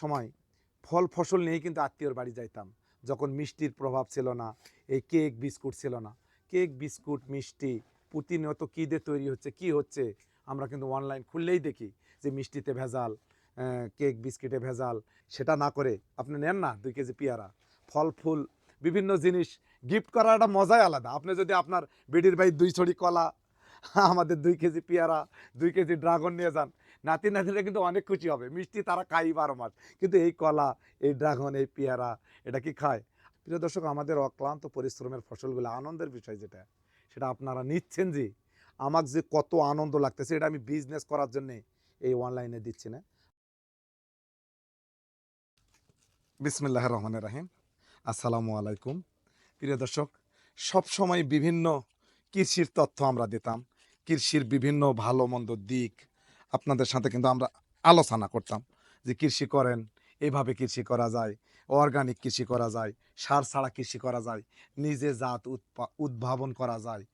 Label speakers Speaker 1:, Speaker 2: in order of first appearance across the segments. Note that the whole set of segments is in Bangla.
Speaker 1: সময় ফল ফসল নিয়েই কিন্তু আত্মীয়র বাড়ি যাইতাম। যখন মিষ্টির প্রভাব ছিল না, এই কেক, বিস্কুট ছিল না। কেক, বিস্কুট, মিষ্টি প্রতিনিয়ত কী দিয়ে তৈরি হচ্ছে, কি হচ্ছে? আমরা কিন্তু অনলাইন খুললেই দেখি যে মিষ্টিতে ভেজাল কেক, বিস্কিটে ভেজাল। সেটা না করে আপনি নেন না দুই কেজি পেয়ারা। ফল, ফুল, বিভিন্ন জিনিস গিফট করার একটা মজাই আলাদা। আপনি যদি আপনার বেডির ভাই দুই ছড়ি কলা, আমাদের দুই কেজি পেয়ারা, দুই কেজি ড্রাগন নিয়ে যান নাতি নাতিরা কিন্তু অনেক খুশি হবে। মিষ্টি তারা খাই বারো মাস। কিন্তু এই কলা, এই ড্রাগন, এই পেয়ারা, এটা কি খায়? প্রিয় দর্শক, আমাদের অক্লান্ত পরিশ্রমের ফসলগুলো আনন্দের বিষয় যেটা, সেটা আপনারা নিচ্ছেন যে আমার যে কত আনন্দ লাগতেছে, এটা আমি বিজনেস করার জন্যে এই অনলাইনে দিচ্ছি না। বিসমিল্লাহ রহমান রাহিম। আসসালামু আলাইকুম। প্রিয় দর্শক, সবসময় বিভিন্ন কৃষির তথ্য আমরা দিতাম। কৃষির বিভিন্ন ভালো মন্দ দিক আপনাদের সাথে কিন্তু আমরা আলোচনা করতাম যে কৃষি করেন, এভাবে কৃষি করা যায় অর্গানিক কৃষি করা যায়, সার ছাড়া কৃষি করা যায়, নিজে জাত উদ্ভাবন করা যায়,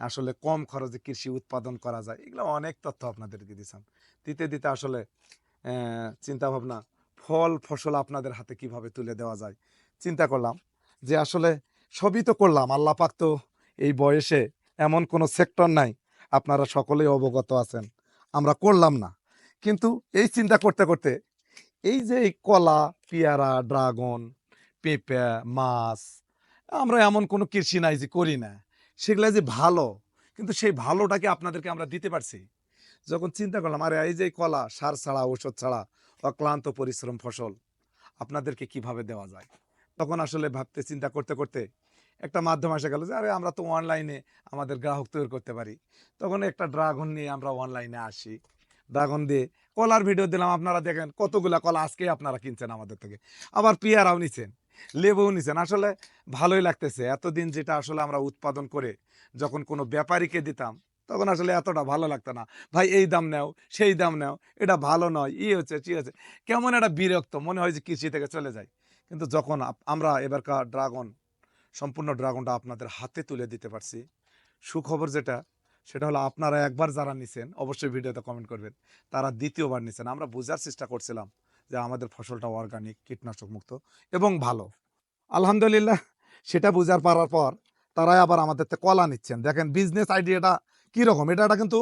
Speaker 1: আসলে কম খরচে কৃষি উৎপাদন করা যায়, এগুলো অনেক তথ্য আপনাদেরকে দিয়েছিলাম দিতে দিতে আসলে চিন্তা ভাবনা ফল, ফসল আপনাদের হাতে কীভাবে তুলে দেওয়া যায়, চিন্তা করলাম যে আসলে সবই তো করলাম আল্লাহ পাক তো এই বয়সে এমন কোনো সেক্টর নাই, আপনারা সকলেই অবগত আছেন। আমরা করলাম না। কিন্তু এই চিন্তা করতে করতে এই যে কলা, পেয়ারা, ড্রাগন, পেঁপে, মাছ, আমরা এমন কোনো কৃষি নাই যে করি না। সেগুলো যে ভালো, কিন্তু সেই ভালোটাকে আপনাদেরকে আমরা দিতে পারছি। যখন চিন্তা করলাম, আরে, এই যে কলা, সার ছাড়া ওষুধ ছাড়া, অক্লান্ত পরিশ্রম ফসল, আপনাদেরকে কীভাবে দেওয়া যায়? তখন আসলে ভাবতে, চিন্তা করতে করতে একটা মাধ্যম এসে গেল যে, আরে, আমরা তো অনলাইনে আমাদের গ্রাহক তৈরি করতে পারি। তখন একটা ড্রাগন নিয়ে আমরা অনলাইনে আসি। ড্রাগন দিয়ে কলার ভিডিও দিলাম, আপনারা দেখেন কতগুলা কলা আজকে আপনারা কিনছেন আমাদের থেকে। আবার পেয়ারাও নিছেন, লেবুও নিছেন। আসলে ভালোই লাগতেছে। এতদিন যেটা আসলে আমরা উৎপাদন করে যখন কোনো ব্যাপারীকে দিতাম, তখন আসলে এতটা ভালো লাগতো না। ভাই, এই দাম নেও, সেই দাম নেও, এটা ভালো নয়, ই হচ্ছে, চি হচ্ছে। কেমন একটা বিরক্ত, মনে হয় যে কৃষি থেকে চলে যায়। কিন্তু যখন আমরা এবারকার ড্রাগন সম্পূর্ণ ড্রাগনটা আপনাদের হাতে তুলে দিতে পারছি। সুখবর যেটা, সেটা হলো আপনারা একবার যারা নিছেন, অবশ্যই ভিডিওতে কমেন্ট করবেন, তারা দ্বিতীয়বার নিছেন। আমরা বোঝার চেষ্টা করছিলাম যে আমাদের ফসলটা অর্গানিক কীটনাশক মুক্ত এবং ভালো। আলহামদুলিল্লাহ, সেটা বোঝার পারার পর তারাই আবার আমাদের কলা নিচ্ছেন। দেখেন বিজনেস আইডিয়াটা কীরকম? এটা কিন্তু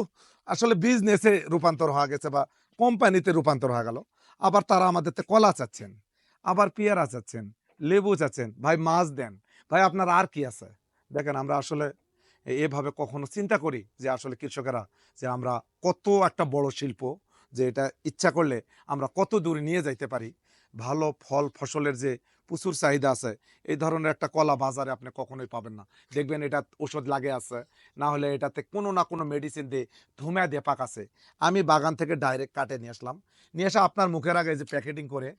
Speaker 1: আসলে বিজনেসে রূপান্তর হয়ে গেছে বা কোম্পানিতে রূপান্তর হয়ে গেল। আবার তারা আমাদের কলা চাচ্ছেন, আবার পেয়ারা চাচ্ছেন, লেবু চাচ্ছেন। ভাই, মাছ দেন। ভাই আপনার আর কি আছে? দেখেন, আমরা আসলে এভাবে কখনো চিন্তা করি যে আসলে কৃষকেরা যে আমরা কত একটা বড় শিল্প যে এটা ইচ্ছা করলে আমরা কত দূরে নিয়ে যাইতে পারি। ভালো ফল, ফসলের যে প্রচুর চাহিদা আছে, এই ধরনের একটা কলা বাজারে আপনি কখনোই পাবেন না। দেখবেন এটা ওষুধ লাগে আছে, না হলে এটাতে কোনো না কোনো মেডিসিন দিয়ে ধুমা দিয়ে পাকাছে আমি বাগান থেকে ডাইরেক্ট কাটে নিয়ে আসলাম। নিয়ে এসে আপনার মুখের আগে যে প্যাকেটিং করে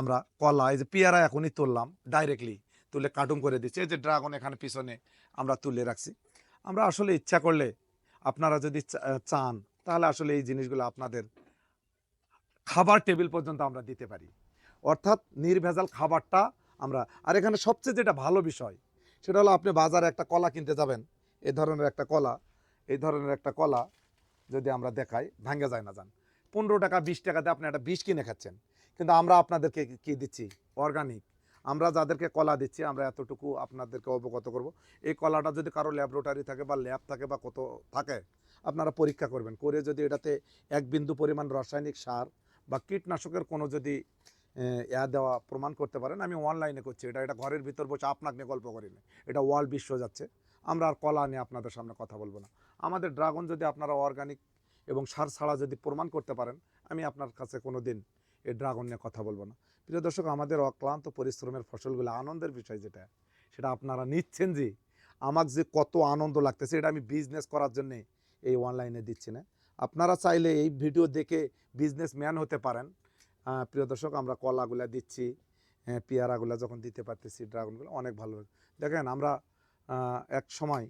Speaker 1: আমরা কলা, এই যে পেয়ারা এখনই তুললাম ডাইরেক্টলি তুলে কার্টুন করে দিচ্ছি। এই যে ড্রাগন এখানে পিছনে আমরা তুলে রাখছি। আমরা আসলে ইচ্ছা করলে আপনারা যদি চান, তাহলে আসলে এই জিনিসগুলো আপনাদের খাবার টেবিল পর্যন্ত আমরা দিতে পারি। অর্থাৎ নির্ভেজাল খাবারটা আমরা, আর এখানে সবচেয়ে যেটা ভালো বিষয়, সেটা হলো আপনি বাজারে একটা কলা কিনতে যাবেন এই ধরনের একটা কলা, এই ধরনের একটা কলা যদি আমরা দেখাই, ভাঙ্গে যায় না যান। পনেরো টাকা, বিশ টাকাতে আপনি একটা বিষ কিনে খাচ্ছেন। কিন্তু আমরা আপনাদেরকে কি দিচ্ছি? অর্গানিক। আমরা যাদেরকে কলা দিচ্ছি, আমরা এতটুকু আপনাদেরকে অবগত করব। এই কলাটা যদি কারও ল্যাবরেটরি থাকে বা ল্যাব থাকে বা কত থাকে, আপনারা পরীক্ষা করবেন। করে যদি এটাতে এক বিন্দু পরিমাণ রাসায়নিক সার বা কীটনাশকের কোনো যদি ইয়া দেওয়া প্রমাণ করতে পারেন, আমি অনলাইনে করছি। এটা এটা ঘরের ভিতর বসে আপনাকে গল্প করি না। এটা ওয়ার্ল্ড বিশ্ব যাচ্ছে। আমরা আর কলা নিয়ে আপনাদের সামনে কথা বলব না। আমাদের ড্রাগন যদি আপনারা অর্গানিক এবং সার ছাড়া যদি প্রমাণ করতে পারেন, আমি আপনার কাছে কোনো দিন এই ড্রাগন নিয়ে কথা বলব না। প্রিয় দর্শক, আমাদের অক্লান্ত পরিশ্রমের ফসলগুলো আনন্দের বিষয় যেটা, সেটা আপনারা নিচ্ছেন যে আমার যে কত আনন্দ লাগতেছে, এটা আমি বিজনেস করার জন্যে এই অনলাইনে দিচ্ছি না। আপনারা চাইলে এই ভিডিও দেখে বিজনেস ম্যান হতে পারেন। প্রিয় দর্শক, আমরা কলাগুলা দিচ্ছি পেয়ারাগুলা যখন দিতে পারতেছি ড্রাগনগুলো অনেক ভালো দেখেন, আমরা এক সময়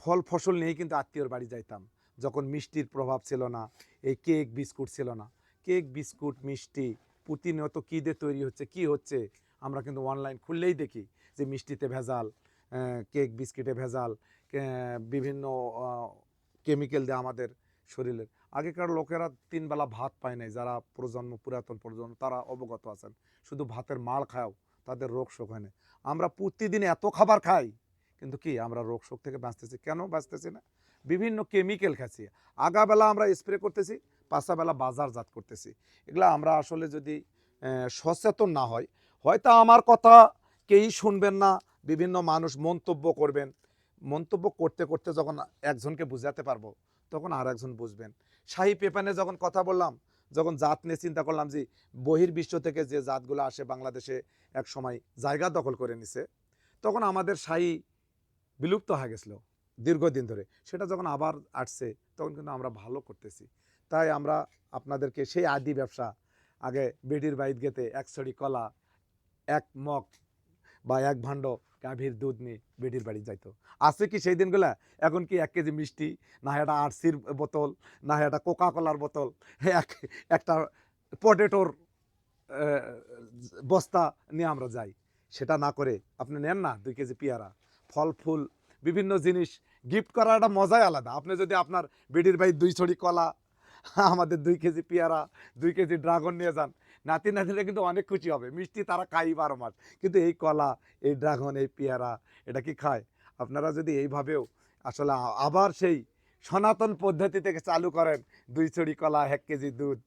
Speaker 1: ফল ফসল নিয়েই কিন্তু আত্মীয়র বাড়ি যাইতাম। যখন মিষ্টির প্রভাব ছিল না, এই কেক বিস্কুট ছিল না। কেক, বিস্কুট, মিষ্টি প্রতিনিয়ত কী দিয়ে তৈরি হচ্ছে, কি হচ্ছে? আমরা কিন্তু অনলাইন খুললেই দেখি যে মিষ্টিতে ভেজাল কেক, বিস্কিটে ভেজাল বিভিন্ন কেমিক্যাল দিয়ে আমাদের শরীরের। আগেকার লোকেরা তিনবেলা ভাত পায় নাই, যারা প্রজন্ম, পুরাতন প্রজন্ম, তারা অবগত আছেন। শুধু ভাতের মাল খাও তাদের রোগ শোক হয় না। আমরা প্রতিদিন এত খাবার খাই, কিন্তু কি, আমরা রোগ শোক থেকে বাঁচতেছি? কেন বাঁচতেছি না? বিভিন্ন কেমিক্যাল খাচ্ছি আগাবেলা আমরা স্প্রে করতেছি পাশাবেলা বাজারজাত করতেছি। এগুলা আমরা আসলে যদি সচেতন না হয়, হয়তো আমার কথা কেই শুনবেন না, বিভিন্ন মানুষ মন্তব্য করবেন। মন্তব্য করতে করতে যখন একজনকে বুঝাতে পারব, তখন আর একজন বুঝবেন। শাহী পেপানে যখন কথা বললাম, যখন জাত নিয়ে চিন্তা করলাম যে, বহির্বিশ্ব থেকে যে জাতগুলো আসে বাংলাদেশে এক সময় জায়গা দখল করে নিছে, তখন আমাদের শাহী বিলুপ্ত হয়ে গেছিল দীর্ঘদিন ধরে। সেটা যখন আবার আসছে, তখন কিন্তু আমরা ভালো করতেছি। তাই আমরা আপনাদেরকে সেই আদি ব্যবসা, আগে বেডির বাইত গেতে এক ছড়ি কলা, এক মগ বা এক ভাণ্ড গাভীর দুধ নিয়ে বেডির বাড়ি যাইতো। আছে কি সেই দিনগুলা? এখন কি এক কেজি মিষ্টি, না একটা আরসির বোতল, না একটা কোকা কোলার বোতল, এক, একটা পটেটোর বস্তা নিয়ে আমরা যাই। সেটা না করে আপনি নেন না দুই কেজি পেয়ারা, ফল, ফুল, বিভিন্ন জিনিস, গিফট করার একটা মজাই আলাদা। আপনি যদি আপনার বেডির ভাই দুই ছড়ি কলা আমাদের দুই কেজি পেয়ারা, দুই কেজি ড্রাগন নিয়ে যান। নাতি নাতিরা কিন্তু অনেক খুশি হবে। মিষ্টি তারা খাই বারো মাস। কিন্তু এই কলা, এই ড্রাগন, এই পেয়ারা, এটা কি খায়? আপনারা যদি এইভাবেও আসলে আবার সেই সনাতন পদ্ধতি থেকে চালু করেন, দুই ছড়ি কলা, এক কেজি দুধ,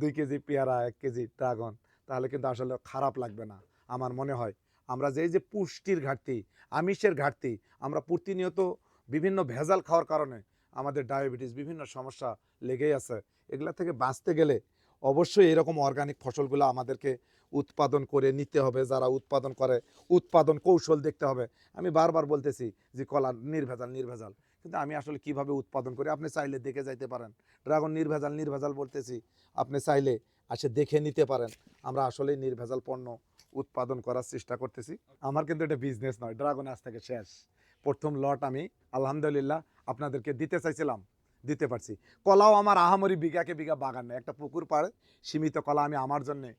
Speaker 1: দুই কেজি পেয়ারা, এক কেজি ড্রাগন, তাহলে কিন্তু আসলে খারাপ লাগবে না, আমার মনে হয়। আমরা যে যে পুষ্টির ঘাটতি, আমিষের ঘাটতি, আমরা প্রতিনিয়ত বিভিন্ন ভেজাল খাওয়ার কারণে আমাদের ডায়াবেটিস, বিভিন্ন সমস্যা লেগেই আছে। এগুলা থেকে বাঁচতে গেলে অবশ্যই এরকম অর্গানিক ফসলগুলো আমাদেরকে উৎপাদন করে নিতে হবে। যারা উৎপাদন করে, উৎপাদন কৌশল দেখতে হবে। আমি বারবার বলতেছি যে, কলা নির্ভেজাল নির্ভেজাল। কিন্তু আমি আসলে কীভাবে উৎপাদন করি? আপনি চাইলে দেখে যাইতে পারেন। ড্রাগন নির্ভেজাল নির্ভেজাল বলতেছি। আপনি চাইলে আসে দেখে নিতে পারেন। আমরা আসলেই নির্ভেজাল পণ্য উৎপাদন করার চেষ্টা করতেছি। আমার কিন্তু এটা বিজনেস নয়। ড্রাগন আজ থেকে শেষ। প্রথম লট আমি, আলহামদুলিল্লাহ, আপনাদেরকে দিতে চাইছিলাম, দিতে পারছি। কলাও আমার আহামরি বিঘাকে বিঘা বাগান নেই একটা পুকুর পাড়ে সীমিত কলা আমি আমার জন্যে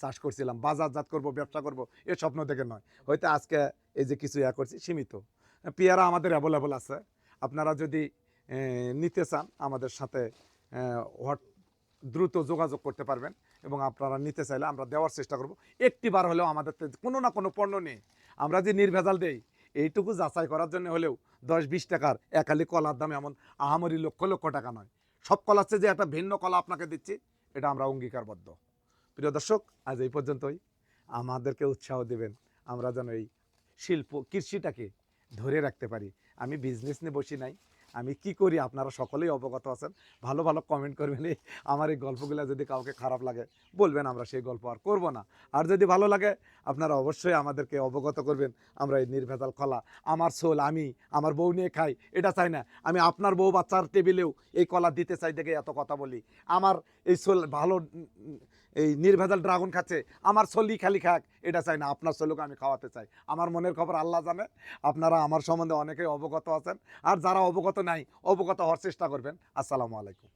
Speaker 1: চাষ করছিলাম বাজারজাত করব, ব্যবসা করব, এ স্বপ্ন থেকে নয়। হয়তো আজকে এই যে কিছু ইয়া করছি, সীমিত। পেয়ারা আমাদের অ্যাভেলেবল আছে। আপনারা যদি নিতে চান, আমাদের সাথে হোয়াট, দ্রুত যোগাযোগ করতে পারবেন এবং আপনারা নিতে চাইলে আমরা দেওয়ার চেষ্টা করব। একটি বার হলেও আমাদের কোনো না কোনো পণ্য নেই। আমরা যে নির্ভেজাল দেই এইটুকু যাচাই করার জন্য হলেও দশ বিশ টাকার একালি কলার দাম এমন আহামরি লক্ষ লক্ষ টাকা নয়। সব কলার চেয়ে যে একটা ভিন্ন কলা আপনাকে দিচ্ছি, এটা আমরা অঙ্গীকারবদ্ধ। প্রিয় দর্শক, আজ এই পর্যন্তই। আমাদেরকে উৎসাহ দেবেন, আমরা যেন এই শিল্প কৃষিটাকে ধরে রাখতে পারি। আমি বিজনেস নিয়ে বসি নাই আমি কি করি? আপনারা সকলেই অবগত আছেন। ভালো ভালো কমেন্ট করবেন। এই আমার এই গল্পগুলো যদি কাউকে খারাপ লাগে, বলবেন আমরা সেই গল্প আর করব না। আর যদি ভালো লাগে, আপনারা অবশ্যই আমাদেরকে অবগত করবেন। আমরা এই নির্ভেজাল কলা আমার সোল আমি, আমার বউ নিয়ে খাই, এটা চাই না। আমি আপনার বউ বাচ্চার টেবিলেও এই কলা দিতে চাই দেখে এত কথা বলি। আমার এই সোল ভালো এই নির্ভেজাল ড্রাগন খাচ্ছে, আমার সলি খালি খাক, এটা চাই না, আপনার সলুকে আমি খাওয়াতে চাই। আমার মনের খবর আল্লাহ জানে, আপনারা আমার সম্বন্ধে অনেকেই অবগত আছেন, আর যারা অবগত নাই, অবগত হওয়ার চেষ্টা করবেন। আসসালামু আলাইকুম।